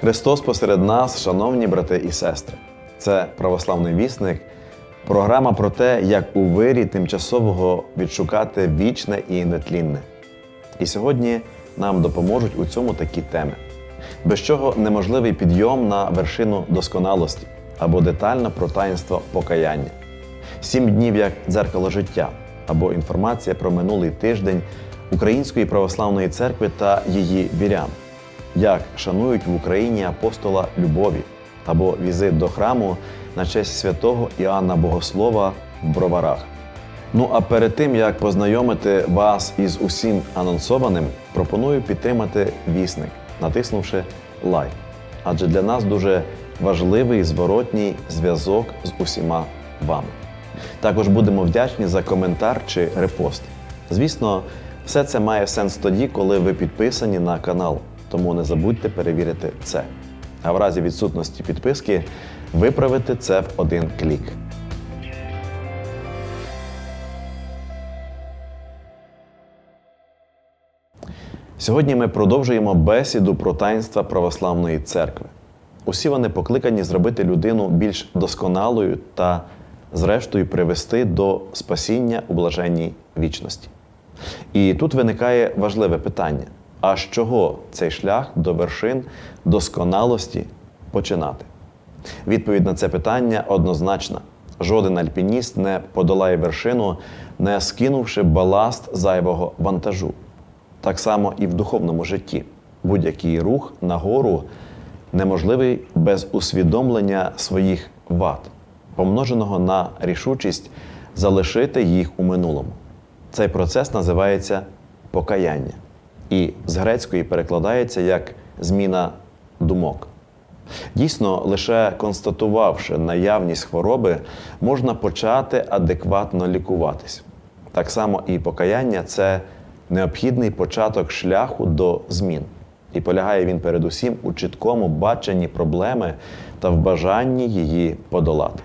Христос посеред нас, шановні брати і сестри. Це православний вісник, програма про те, як у вирі тимчасового відшукати вічне і нетлінне. І сьогодні нам допоможуть у цьому такі теми, без чого неможливий підйом на вершину досконалості або детально про таїнство покаяння, сім днів як дзеркало життя або інформація про минулий тиждень Української православної церкви та її вірян, як шанують в Україні апостола любові або візит до храму на честь святого Іоанна Богослова в Броварах. Ну а перед тим як познайомити вас із усім анонсованим, пропоную підтримати вісник, натиснувши лайк. Адже для нас дуже важливий зворотній зв'язок з усіма вами. Також будемо вдячні за коментар чи репост. Звісно, все це має сенс тоді, коли ви підписані на канал, тому не забудьте перевірити це. А в разі відсутності підписки виправити це в один клік. Сьогодні ми продовжуємо бесіду про таїнства православної церкви. Усі вони покликані зробити людину більш досконалою та, зрештою, привести до спасіння у блаженній вічності. І тут виникає важливе питання: а з чого цей шлях до вершин досконалості починати? Відповідь на це питання однозначна. Жоден альпініст не подолає вершину, не скинувши баласт зайвого вантажу. Так само і в духовному житті. Будь-який рух нагору неможливий без усвідомлення своїх вад, помноженого на рішучість залишити їх у минулому. Цей процес називається покаяння і з грецької перекладається як зміна думок. Дійсно, лише констатувавши наявність хвороби, можна почати адекватно лікуватись. Так само і покаяння це необхідний початок шляху до змін. І полягає він передусім у чіткому баченні проблеми та в бажанні її подолати.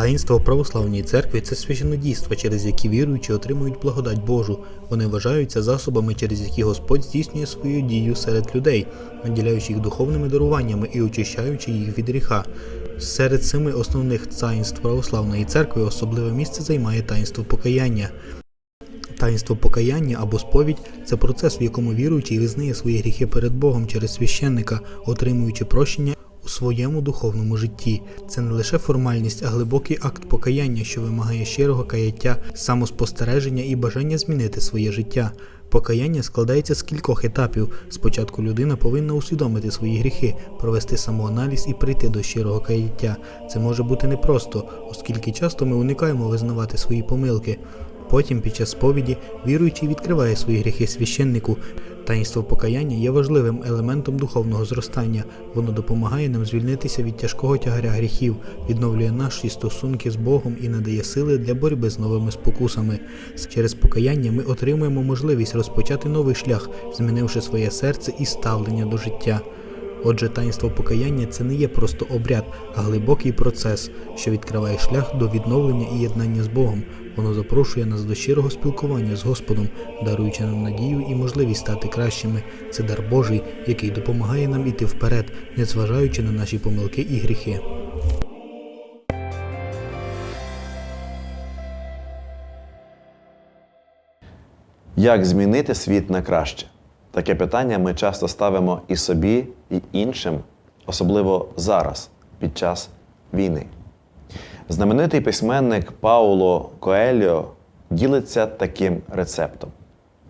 Таїнство в православній церкві це священнодійства, через які віруючі отримують благодать Божу. Вони вважаються засобами, через які Господь здійснює свою дію серед людей, наділяючи їх духовними даруваннями і очищаючи їх від гріха. Серед семи основних таїнств православної церкви особливе місце займає таїнство покаяння. Таїнство покаяння або сповідь це процес, в якому віруючий визнає свої гріхи перед Богом через священника, отримуючи прощення у своєму духовному житті. Це не лише формальність, а глибокий акт покаяння, що вимагає щирого каяття, самоспостереження і бажання змінити своє життя. Покаяння складається з кількох етапів. Спочатку людина повинна усвідомити свої гріхи, провести самоаналіз і прийти до щирого каяття. Це може бути непросто, оскільки часто ми уникаємо визнавати свої помилки. Потім, під час сповіді, віруючий відкриває свої гріхи священнику. Таїнство покаяння є важливим елементом духовного зростання. Воно допомагає нам звільнитися від тяжкого тягаря гріхів, відновлює наші стосунки з Богом і надає сили для боротьби з новими спокусами. Через покаяння ми отримуємо можливість розпочати новий шлях, змінивши своє серце і ставлення до життя. Отже, таїнство покаяння це не є просто обряд, а глибокий процес, що відкриває шлях до відновлення і єднання з Богом. Воно запрошує нас до щирого спілкування з Господом, даруючи нам надію і можливість стати кращими. Це дар Божий, який допомагає нам іти вперед, незважаючи на наші помилки і гріхи. Як змінити світ на краще? Таке питання ми часто ставимо і собі, і іншим, особливо зараз, під час війни. Знаменитий письменник Пауло Коельо ділиться таким рецептом: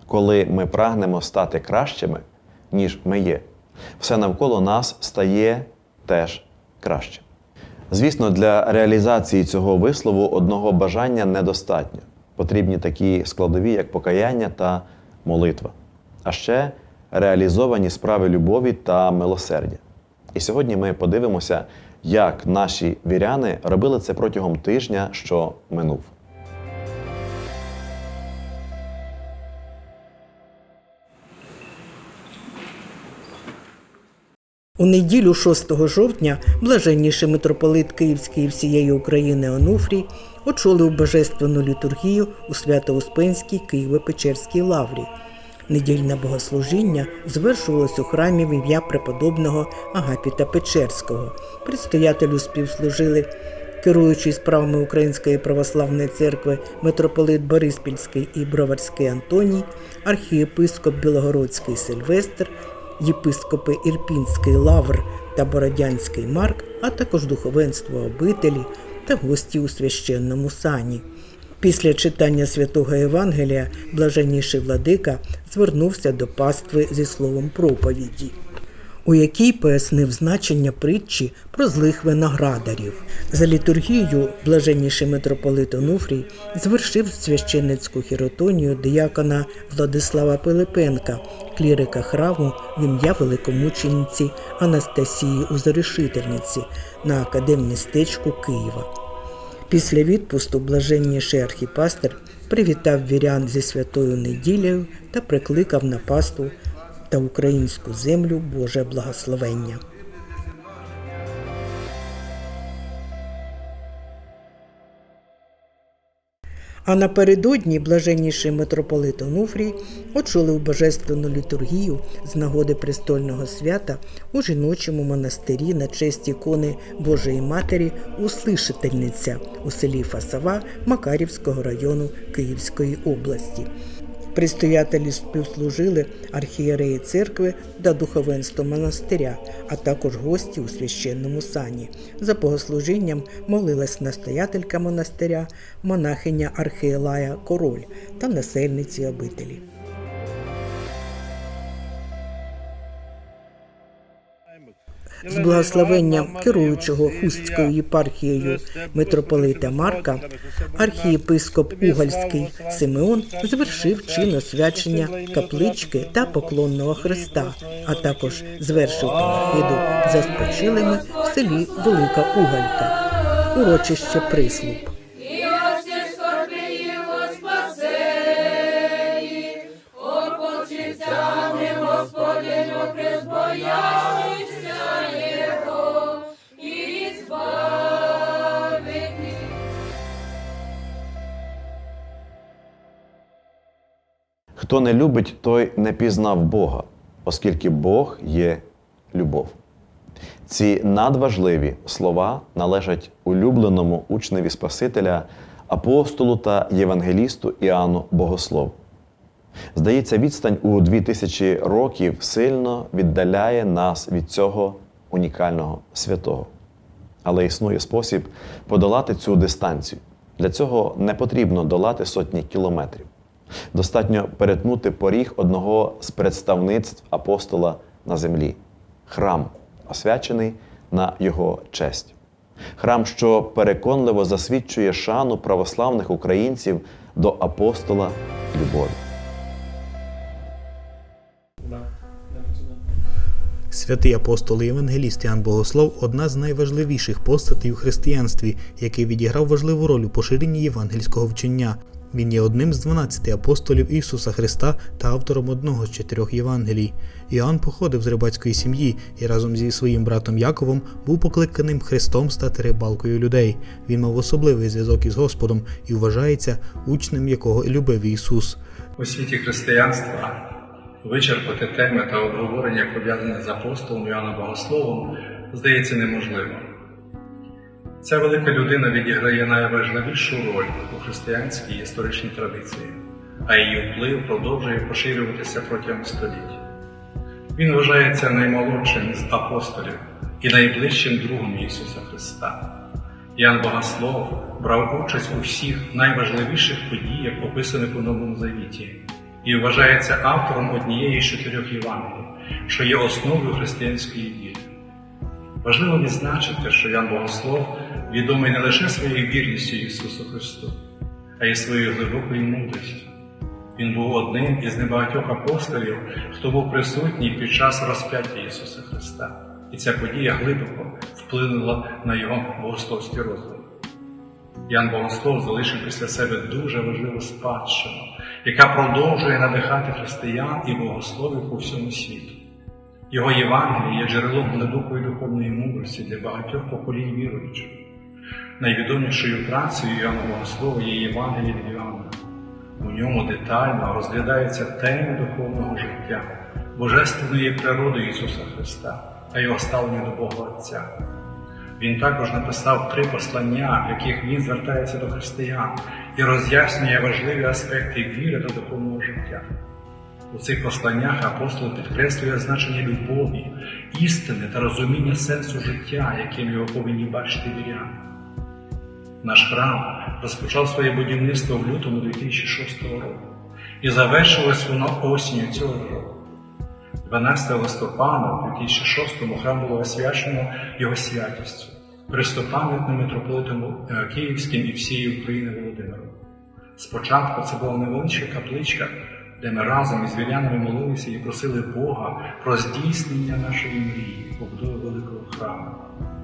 коли ми прагнемо стати кращими, ніж ми є, все навколо нас стає теж краще. Звісно, для реалізації цього вислову одного бажання недостатньо. Потрібні такі складові, як покаяння та молитва, а ще реалізовані справи любові та милосердя. І сьогодні ми подивимося, як наші віряни робили це протягом тижня, що минув. У неділю 6 жовтня блаженніший митрополит Київський і всієї України Онуфрій очолив божественну літургію у Свято-Успенській Києво-Печерській лаврі. Недільне богослужіння звершувалось у храмі в ім'я преподобного Агапіта Печерського. Предстоятелю співслужили керуючий справами Української православної церкви митрополит Бориспільський і Броварський Антоній, архієпископ Білогородський Сильвестр, єпископи Ірпінський Лавр та Бородянський Марк, а також духовенство обителі та гості у священному сані. Після читання святого Євангелія блаженніший владика звернувся до пастви зі словом проповіді, у якій пояснив значення притчі про злих виноградарів. За літургією блаженніший митрополит Онуфрій звершив священницьку хіротонію диякона Владислава Пилипенка, клірика храму в ім'я великомучениці Анастасії Узорішительниці на академмістечку Києва. Після відпусту блаженніший архіпастер привітав вірян зі святою неділею та прикликав на пасту та українську землю Боже благословення. А напередодні блаженніший митрополит Онуфрій очолив божественну літургію з нагоди престольного свята у жіночому монастирі на честь ікони Божої Матері Услишительниця у селі Фасава Макарівського району Київської області. Предстоятелі співслужили архієреї церкви та духовенство монастиря, а також гості у священному сані. За богослужінням молилась настоятелька монастиря, монахиня Архієлая Король та насельниці обителі. З благословенням керуючого Хустською єпархією митрополита Марка, архієпископ Угольський Симеон звершив чин освячення каплички та поклонного хреста, а також звершив панахиду за спочилими в селі Велика Уголька, урочище осі скорби Хто не любить, той не пізнав Бога, оскільки Бог є любов. Ці надважливі слова належать улюбленому учневі Спасителя, апостолу та євангелісту Іоанну Богослову. Здається, відстань у 2000 років сильно віддаляє нас від цього унікального святого. Але існує спосіб подолати цю дистанцію. Для цього не потрібно долати сотні кілометрів. Достатньо перетнути поріг одного з представництв апостола на землі храм, освячений на його честь. Храм, що переконливо засвідчує шану православних українців до апостола любові. Святий апостол і євангеліст Іоанн Богослов одна з найважливіших постатей у християнстві, який відіграв важливу роль у поширенні євангельського вчення. Він є одним з 12 апостолів Ісуса Христа та автором одного з чотирьох Євангелій. Іоанн походив з рибацької сім'ї і разом зі своїм братом Яковом був покликаним Христом стати рибалкою людей. Він мав особливий зв'язок із Господом і вважається учнем, якого любив Ісус. У світі християнства вичерпати теми та обговорення, пов'язані з апостолом Іоанном Богословом, здається неможливо. Ця велика людина відіграє найважливішу роль у християнській історичній традиції, а її вплив продовжує поширюватися протягом століть. Він вважається наймолодшим з апостолів і найближчим другом Ісуса Христа. Ян Богослов брав участь у всіх найважливіших подіях, описаних у Новому Завіті, і вважається автором однієї з чотирьох Євангелій, що є основою християнської віри. Важливо відзначити, що Ян Богослов відомий не лише своєю вірністю Ісусу Христу, а й своєю глибокою мудрістю. Він був одним із небагатьох апостолів, хто був присутній під час розп'яття Ісуса Христа, і ця подія глибоко вплинула на його богословський розвиток. Ян Богослов залишив після себе дуже важливу спадщину, яка продовжує надихати християн і богословів по всьому світу. Його Євангеліє є джерелом глибокої духовної мудрості для багатьох поколінь віруючих. Найвідомішою працею Іоанна Богослова є Євангеліє від Іоанна. У ньому детально розглядаються теми духовного життя, божественної природи Ісуса Христа та Його ставлення до Бога Отця. Він також написав три послання, в яких він звертається до християн і роз'яснює важливі аспекти віри та духовного життя. У цих посланнях апостол підкреслює значення любові, істини та розуміння сенсу життя, яким його повинні бачити віряни. Наш храм розпочав своє будівництво в лютому 2006 року і завершилось воно осінню цього року. 12 листопада 2006-му храм було освячено його святістю, пристопам'ятним митрополитом е, Київським і всієї України Володимиром. Спочатку це була невеличка капличка, де ми разом із вірянами молилися і просили Бога про здійснення нашої мрії, побудови великого храму.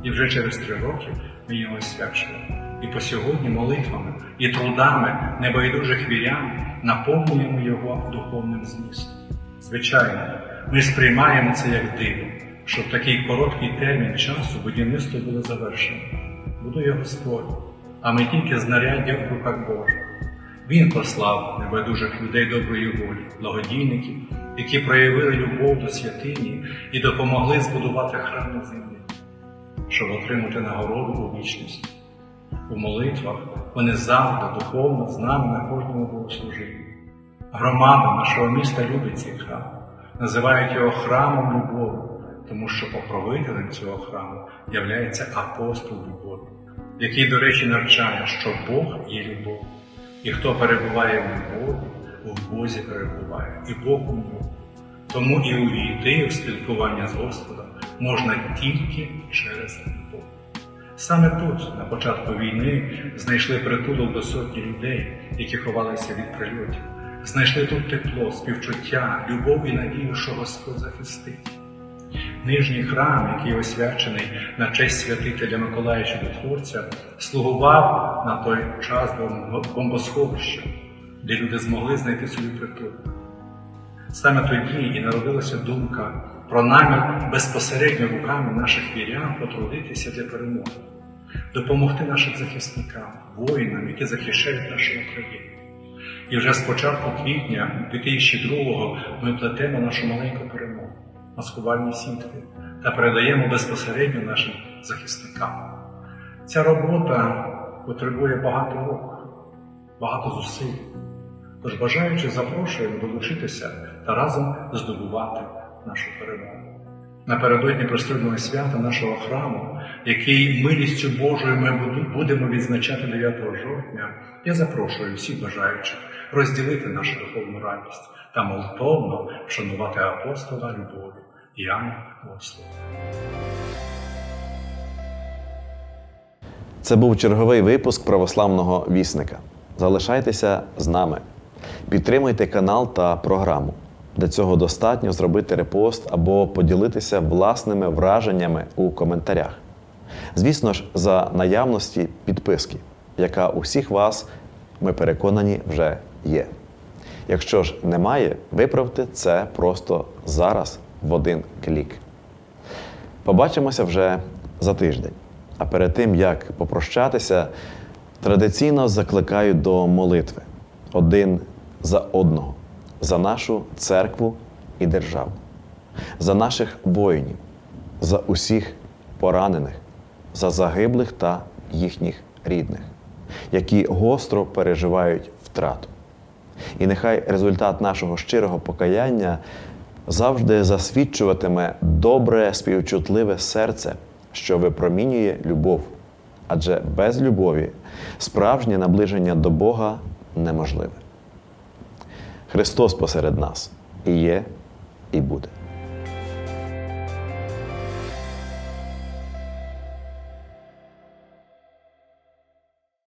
І вже через три роки ми його освячили. І по сьогодні молитвами і трудами небайдужих вірян наповнюємо його духовним змістом. Звичайно, ми сприймаємо це як диво, що в такий короткий термін часу будівництво було завершено. Будує Господь, а ми тільки знаряддя в руках Божих. Він послав небайдужих людей доброї волі, благодійників, які проявили любов до святині і допомогли збудувати храм на землі, щоб отримати нагороду у вічності. У молитвах вони завжди духовно з нами на кожному богослужінні. Громада нашого міста любить цей храм, називають його храмом любові, тому що покровителем цього храму являється апостол любові, який, до речі, навчає, що Бог є любов, і хто перебуває в любові, в Бозі перебуває, і Бог у ньому. Тому і увійти в спілкування з Господом можна тільки через любов. Саме тут, на початку війни, знайшли притулок до сотні людей, які ховалися від прильотів. Знайшли тут тепло, співчуття, любов і надію, що Господь захистить. Нижній храм, який освячений на честь святителя Миколая Чудотворця, слугував на той час бомбосховищем, де люди змогли знайти собі притулок. Саме тоді і народилася думка про намір безпосередньо руками наших вірян потрудитися для перемоги, допомогти нашим захисникам, воїнам, які захищають нашу Україну. І вже з початку квітня 2002-го ми плетемо нашу маленьку перемогу, маскувальні сітки та передаємо безпосередньо нашим захисникам. Ця робота потребує багато рук, багато зусиль. Тож бажаючи запрошуємо долучитися та разом здобувати нашу перемогу. Напередодні пристойного свята нашого храму, який милістю Божою ми будемо відзначати 9 жовтня, я запрошую всіх бажаючих розділити нашу духовну радість та молитовно вшанувати апостола любові Іоанна Богослова. Це був черговий випуск православного вісника. Залишайтеся з нами. Підтримуйте канал та програму. Для цього достатньо зробити репост або поділитися власними враженнями у коментарях. Звісно ж, за наявності підписки, яка у всіх вас, ми переконані, вже є. Якщо ж немає, виправте це просто зараз в один клік. Побачимося вже за тиждень. А перед тим як попрощатися, традиційно закликаю до молитви один за одного, за нашу церкву і державу, за наших воїнів, за усіх поранених, за загиблих та їхніх рідних, які гостро переживають втрату. І нехай результат нашого щирого покаяння завжди засвідчуватиме добре співчутливе серце, що випромінює любов. Адже без любові справжнє наближення до Бога неможливе. Христос посеред нас і є, і буде.